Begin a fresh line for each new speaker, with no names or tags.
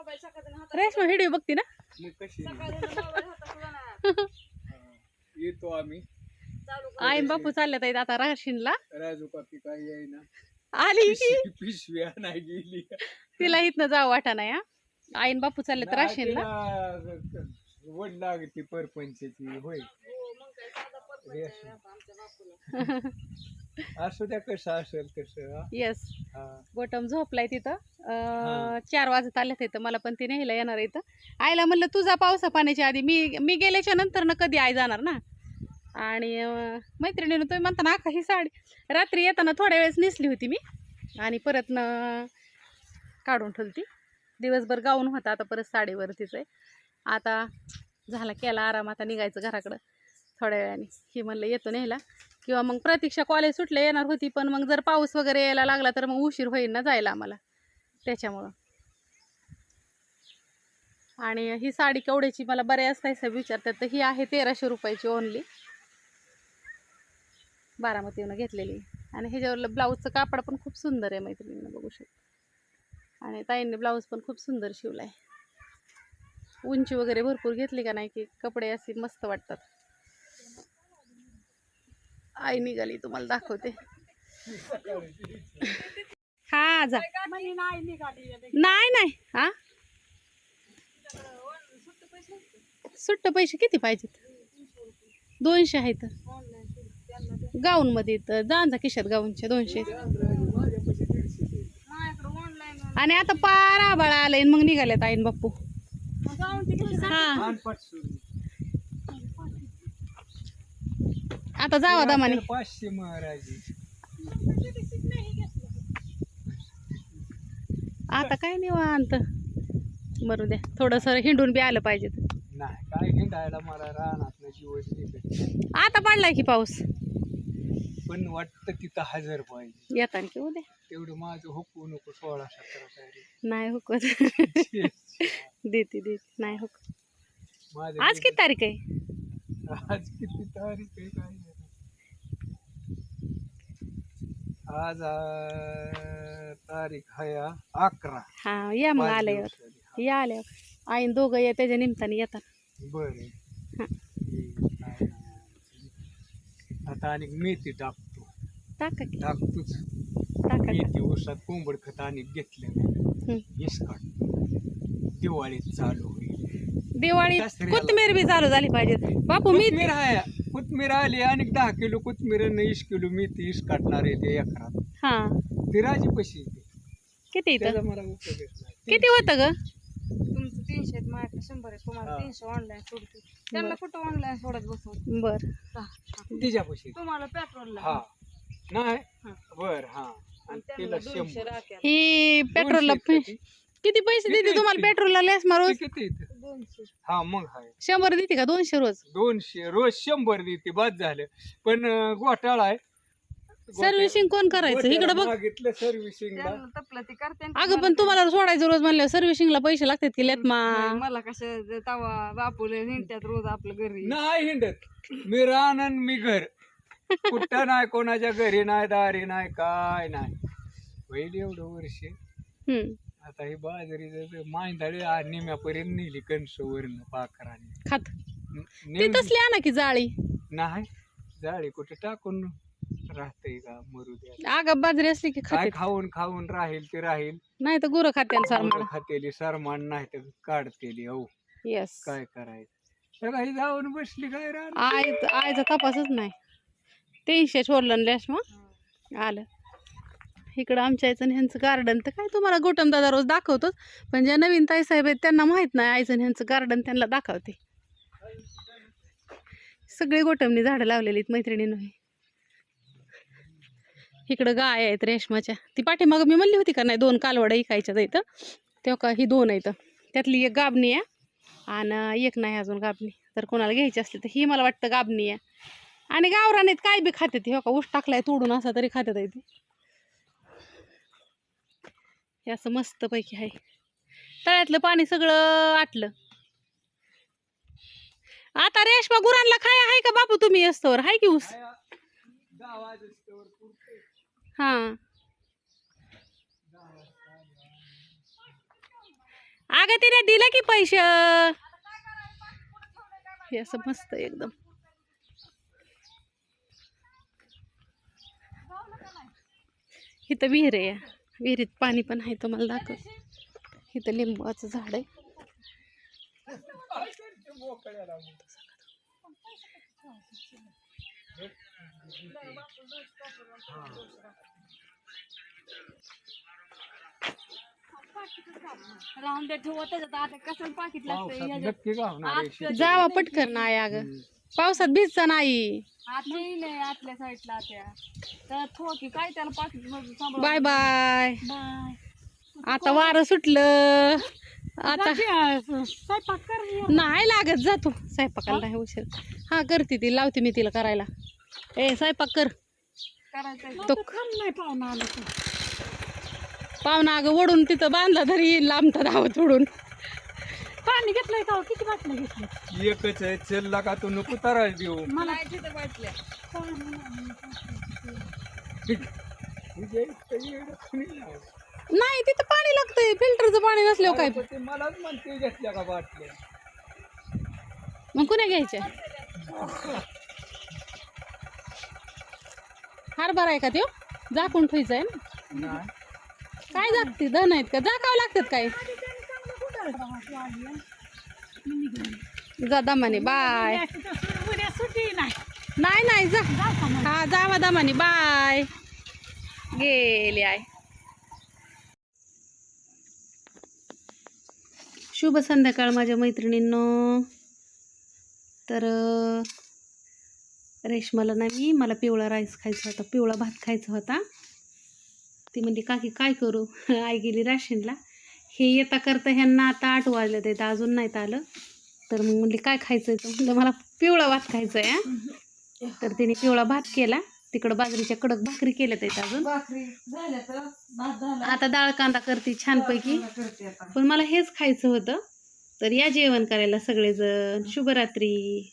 Reshma video बघते ना?
मग कशी?
सकाळी मोबाईल हातात तुला ना
हा. येतो आम्ही.
आई बापू चालल्यात आहेत आता राशीनला
राजू काकी काही येईना
आली. की
पिशवी नाही गेली.
तिला इथनं जावं वाटा नाही हा. आईन बापू चाललेत राशीनला
वड लागते परपंचाची होय.
आहे
असू द्या कसं असेल हा.
येस
हा.
गोटम झोपलाय तिथं. अं. चार वाजत आल्यात इथं. मला पण ती न्यायला येणार इथं. आईला म्हणलं तुझा पावसा पाण्याच्या आधी. मी मी गेल्याच्यानंतर ना कधी आई जाणार ना? आणि अं, मैत्रिणीनं तुम्ही म्हणता ना आका ही साडी. रात्री येताना थोड्या वेळेस नेसली होती मी. आणि परत न काढून ठेवली दिवसभर गाऊन होता. आता परत साडीवरतीच आहे. आता झाला केला आराम. आता निघायचं घराकडं थोड्या वेळाने. ही म्हणलं येतो न्यायला. किंवा मग प्रतीक्षा कॉलेज सुटले येणार होती पण मग जर पाऊस वगैरे यायला लागला तर मग उशीर होईल ना जायला आम्हाला. त्याच्यामुळं. आणि ही साडी केवढ्याची मला बऱ्याच ताईसा विचारतात. तर ही आहे तेराशे रुपयाची ओनली बारामतीनं घेतलेली. आणि ह्याच्यावर ब्लाऊजचं कापड पण खूप सुंदर आहे मैत्रिणींना बघू शकतो. आणि ताईंनी ब्लाऊज पण खूप सुंदर शिवला आहे उंची वगैरे भरपूर घेतली का नाही की कपडे असे मस्त वाटतात. आई निघाली तुम्हाला दाखवते. हा जा.
नाही निघाली
नाही नाही हा. सुट्ट पैसे किती पाहिजेत? दोनशे आहेत गाऊन मध्ये तर जांजा खिशात गाऊनचे दोनशे. आणि आता पार आबाळा आलंय मग निघाल्यात आईन बाप्पू. हा
आण पाचशे.
आता जावा दमाने.
पाचशे महाराजी.
आता काय निवांत. मरू द्या. थोडस हिंडून बी आलं पाहिजे
नाही काय हिंडायला मला निघत
आता पडलाय की पाऊस.
पण वाटतं तिथं हजर पाहिजे.
येताना की उद्या.
तेवढं माझं होपू नको सोळा सतरा
नाही हुकत. देते देते. नाही हुक आज किती तारीख आहे?
आज किती तारीख आहे काय माहिती. आज आ, तारीख आहे आ, अकरा
हा या मग
पाच
आल्यावर.
हा,
या आल्यावर आईन दोघं या त्याच्या निमित्ताने येतात
बरं
हा.
ठीक आहे. आता आणि मेथी टाकतो
टाका की
टाकतोच
टाका.
मेथी उसात कोंबड खत आणि घेतलं. इसकाट दिवाळीत चालू होईल
दिवाळी. कोथमीर बी चालू झाली पाहिजे. बापू मी
कोथमीर आहे. कोथमीर आली आणि दहा किलो कोथमीर आणि वीस किलो मेथी इस काटणार आहे ते एकरात.
हा.
ती राजी पशी
किती
त्याचा
इथं
मला उपयोग नाही.
किती होतं ग?
तुमचं तीनशे आहेत माझ्याकडे शंभर आहे तुम्हाला
हा.
तीनशे ऑनलाईन सोडते त्यांना कुठं ऑनलाईन सोडत बसून
बर.
तिच्या पशी
तुम्हाला पेट्रोलला
हा. नाही?
हा.
बर हा. आणि तिला
त्यांना दोनशे
शंभर.
राख्या.
ही पेट्रोलला
दोनशे
पै-
किती?
किती पैसे देते
किती?
तुम्हाला पेट्रोलला लेस मारोज
ते किती हा मग हाय.
शंभर देते का? दोनशे रोज?
दोनशे रोज शंभर देते बाद झालं. पण अं, घोटाळा आहे.
सर्व्हिसिंग कोण करायचं? इकडं बघ.
मागितलं सर्व्हिसिंगला
त्यांना तपलं ती करते आणि
अगं पण
मला
तुम्हाला सोडायचं रोज म्हणल्यावर सर्व्हिसिंगला पैसे लागतात की लेत मा?
नाही, मला कसं तवा बापूले हिंडत्यात रोज आपलं घरी.
नाही हिंडत. मी रान आणि मी घर. कुठं नाही कोणाच्या घरी नाही दारी नाही काय नाही. पहिले एवढं वर्ष.
हम्म.
आता ही बाजरी मांदाळी निम्यापर्यंत नेली कणसवरनं पाखराने.
खात.
न-
ती तसली आणा की जाळी.
नाही जाळी कुठे टाकून राहते का मरू द्या.
अगं बाजरी असली की
काय
खाते.
खाऊन खाऊन राहील ते राहील.
नाही तर गुरं खाते
मुलं खातेली सरमान नाही तर काढतेली हो
येस
काय करायचं? काही जाऊन बसली काय रान?
आय आयचा तपासच नाही. तीनशे सोडलं लेस मग. आलं. इकडं आमच्या आईचं ह्यांचं गार्डन तर काय तुम्हाला गोटम दादा रोज दाखवतोच पण ज्या नवीन ताई साहेब आहेत त्यांना माहीत नाही आईचं ह्यांचं गार्डन त्यांना दाखवते. सगळी गोटमनी झाडं लावलेली आहेत मैत्रिणीनं इकडं गाय आहेत रेशमाच्या. ती पाठीमागं मी म्हणली होती का नाही दोन कालवडं इकायच्या इथं तेव्हा का ही दोन आहेत. त्यातली एक गाबणी आहे आणि एक नाही अजून गाबणी. तर कोणाला घ्यायची असली तर ही मला वाटतं गाबणी आहे. आणि गावरानीत काय बी खाते ती हो का ऊस टाकलाय तोडून असा तरी खात्यात आहे ती. हे असं मस्तपैकी आहे. तळ्यातलं पाणी सगळं आटलं. आता रेशमा गुरांना खाया आहे का बापू तुम्ही असतोवर हाय की ऊस?
हा.
हां अगं तिने दिलं की पैसे. हे असं मस्त एकदम. इथं विहीर आहे. विहिरीत पाणी पण आहे तुम्हाला दाखव इथं लिंबाचं झाड आहे? जावा पटकन नाही अगं. पावसात भिजचा नाही.
आतल्या येईल आतल्या साईडला त्या तर थोकी काय त्याला पाकिट सांभाळ
बाय बाय.
बाय.
आता वारं सुटलं. आता
स्वयंपाक कर
नाही लागत जातो स्वयंपाकाला नाही उशीर. हा करते ती लावते मी तिला करायला. ए स्वयंपाक कर.
करायचं
तो
नाही पाहुणा आलं तर
पाहुणा अगं ओढून तिथं बांधला तरी येईल लांबता धावत ओढून.
पाणी घेतलंय का किती बाटल्या घेतल्या?
एकच आहे चलला का तू नको तराळ देऊ.
मला तिथे बाटल्या.
तुझ्या इतकं येडं कोणी नाही.
नाही तिथं पाणी लागतंय. फिल्टरचं पाणी नसल्यावर काय?
पण ते मलाच म्हणते घेतल्या का बाटल्या?
मग कुण्या घ्यायच्या? हरभरा आहे का त्यो? झाकून ठेवायचा आहे ना?
नाही.
काय जागते धन आहेत का? जाकावं लागतात काय? जा दमाने बाय.
नाही.
नाही जा. हा जावा दमाने बाय. गेले आहे शुभ संध्याकाळ माझ्या मैत्रिणींनो. तर रेशमाला नाही मला पिवळा राईस खायचा होता पिवळा भात खायचा होता. ती म्हणली काकी काय करू? आई गेली राशीनला. हे येता करता ह्यांना आता आठ वाजले ते अजून नाहीत आलं. तर मग म्हणली काय खायचं आहे म्हणलं मला पिवळा भात खायचा आहे. तर तिने पिवळा भात केला. तिकडं बाजरीच्या कडक भाकरी केल्या आहेत अजून.
तर
आता डाळ कांदा करते छानपैकी. पण मला हेच खायचं होतं. तर या जेवण करायला सगळेजण. शुभरात्री.